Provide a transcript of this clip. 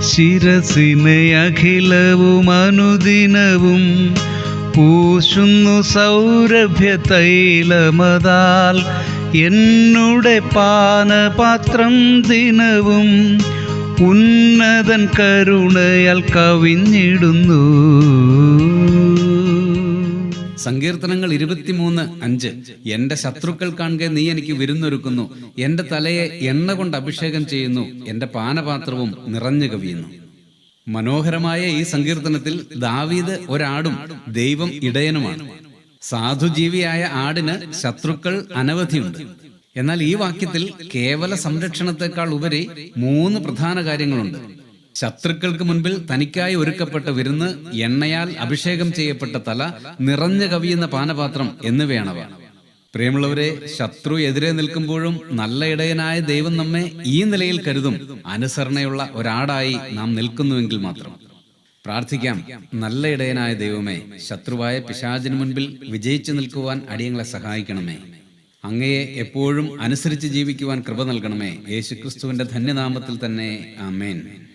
ശിരസിനെ അഖിലവും അനുദിനവും പൂശുന്നു സൗരഭ്യ തൈലമതാൽ. എന്നുടെ പാനപാത്രം ദിനവും ഉന്നതൻ കരുണയാൽ കവിഞ്ഞിടുന്നു. സങ്കീർത്തനങ്ങൾ ഇരുപത്തിമൂന്ന് അഞ്ച്. എന്റെ ശത്രുക്കൾ കാണുക നീ എനിക്ക് വിരുന്നൊരുക്കുന്നു. എന്റെ തലയെ എണ്ണ കൊണ്ട് അഭിഷേകം ചെയ്യുന്നു. എന്റെ പാനപാത്രവും നിറഞ്ഞു കവിയുന്നു. മനോഹരമായ ഈ സങ്കീർത്തനത്തിൽ ദാവീദ് ഒരാടും ദൈവം ഇടയനുമാണ്. സാധുജീവിയായ ആടിന് ശത്രുക്കൾ അനവധിയുണ്ട്. എന്നാൽ ഈ വാക്യത്തിൽ കേവല സംരക്ഷണത്തെക്കാൾ ഉപരി മൂന്ന് പ്രധാന കാര്യങ്ങളുണ്ട്. ശത്രുക്കൾക്ക് മുൻപിൽ തനിക്കായി ഒരുക്കപ്പെട്ട വിരുന്ന് എണ്ണയാൽ അഭിഷേകം ചെയ്യപ്പെട്ട തല നിറഞ്ഞു കവിയുന്ന പാനപാത്രം എന്നിവയാണവ. പ്രിയമുള്ളവരെ ശത്രു എതിരെ നിൽക്കുമ്പോഴും നല്ല ഇടയനായ ദൈവം നമ്മെ ഈ നിലയിൽ കരുതും. അനുസരണയുള്ള ഒരാടായി നാം നിൽക്കുന്നുവെങ്കിൽ മാത്രം. പ്രാർത്ഥിക്കാം. നല്ല ഇടയനായ ദൈവമേ ശത്രുവായ പിശാചിന് മുൻപിൽ വിജയിച്ചു നിൽക്കുവാൻ അടിയങ്ങളെ സഹായിക്കണമേ. അങ്ങയെ എപ്പോഴും അനുസരിച്ച് ജീവിക്കുവാൻ കൃപ നൽകണമേ. യേശുക്രിസ്തുവിന്റെ ധന്യനാമത്തിൽ തന്നെ. ആമേൻ.